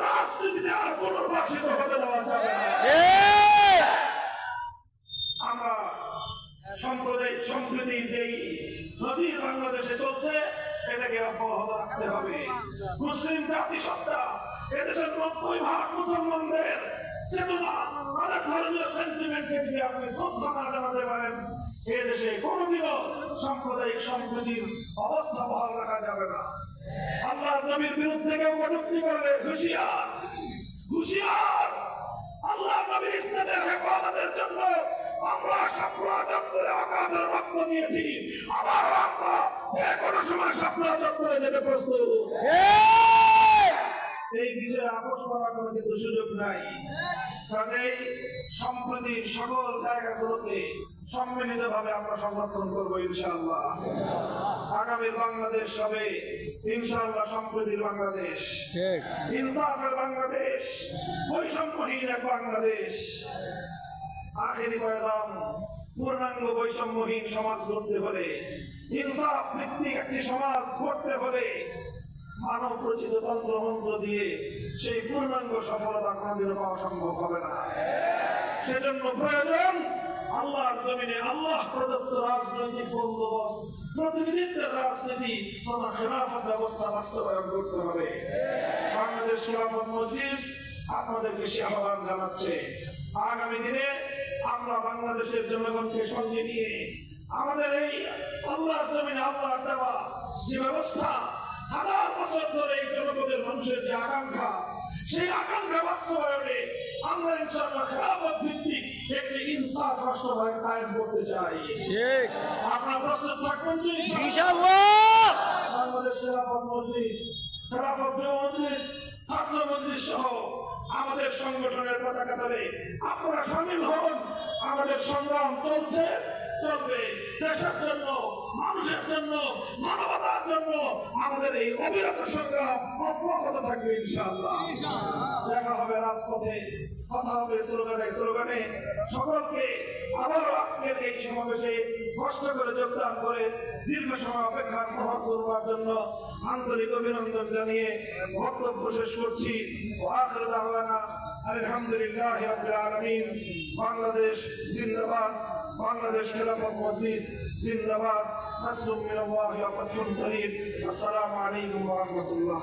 রাজনীতিতে আর পুনর্বাসিত হতে দেওয়া যাবে আমরা সাম্প্রদায়িক সম্প্রীতি যেই নজির বাংলাদেশে চলছে এটাকে অব্যাহত রাখতে হবে মুসলিম জাতিসত্তা, এদেশের নব্বই ভাগ মুসলমানদের চেতনা তাদের ধর্মীয় সেন্টিমেন্টকে যদি আপনি শ্রদ্ধা জানাতে পারেন এদেশে কোনোদিনও সাম্প্রদায়িক সম্প্রীতির অবস্থা বহাল রাখা যাবে না আল্লাহর নবীর বিরুদ্ধে কেউ কটুক্তি করলে হুঁশিয়ার হুঁশিয়ার আল্লাহ নবীর ইজ্জতের হেফাজতের জন্য আমরা সাপলা চত্বরে অকাদের রক্ত দিয়েছি আবার আমরা যে কোনো সময় সাপলা চত্বরে যেতে প্রস্তুত এই বিষয়ে আপোষ করার কোনো কিন্তু সুযোগ নাই। কাজেই সম্প্রতির সকল জায়গাগুলোতে সম্মিলিত ভাবে আমরা সমর্থন করব ইনশাআল্লাহ। আগামী বাংলাদেশ হবে ইনশাআল্লাহ সম্প্রতির বাংলাদেশ। ইনসাফের বাংলাদেশ বৈষম্যহীন এক বাংলাদেশ। আখেরি পয়গাম পূর্ণাঙ্গ বৈষম্যহীন সমাজ গড়তে হলে ইনসাফ ভিত্তিক একটি সমাজ গড়তে হলে মানব রচিত তন্ত্র মন্ত্র দিয়ে সেই পূর্ণাঙ্গ সফলতা কোনোদিনও পাওয়া সম্ভব হবে না। সেজন্য প্রয়োজন আল্লাহর জমিনে আল্লাহ প্রদত্ত রাজনৈতিক বন্দোবস্ত, প্রতিনিধিত্বের রাজনীতি তথা খেলাফত ব্যবস্থা বাস্তবায়ন করতে হবে। বাংলাদেশ খেলাফত মজলিস আপনাদেরকে সে আহ্বান জানাচ্ছে। আগামী দিনে আমরা বাংলাদেশের জনগণকে সঙ্গে নিয়ে আমাদের এই আল্লাহর জমিনে আল্লাহর দেওয়া যে ব্যবস্থা মানুষের যে আকাঙ্ক্ষা সেই আকাঙ্ক্ষা বাস্তবায়নে আমরা ইনশাআল্লাহ খেলাফত ভিত্তিক একটি ইনসাফ রাষ্ট্র কায়েম করতে চাই। ঠিক। আপনারা প্রস্তুত থাকবেন তো? ইনশাআল্লাহ? বাংলাদেশ খেলাফত মজলিস খেলাফত মজলিস ছাত্র মজলিস সহ আমাদের সংগঠনের পতাকা তলে আপনারা সামিল হন। আমাদের সংগ্রাম চলছে। চলবে দেশের জন্য মানুষের জন্য মানবতার জন্য আমাদের এই অবিরত সংগ্রাম অব্যাহত থাকবে ইনশাআল্লাহ। দেখা হবে রাজপথে কথা হবে স্লোগানে স্লোগানে। সকলকে এই কষ্ট করে যোগদান করে দীর্ঘ সময় অপেক্ষা গ্রহণ করবার জন্য আন্তরিক অভিনন্দন জানিয়ে বক্তব্য শেষ করছি। বাংলাদেশ জিন্দাবাদ, বাংলাদেশ খেলাফত মজলিস জিন্দাবাদ। ওয়া রাহমাতুল্লাহ।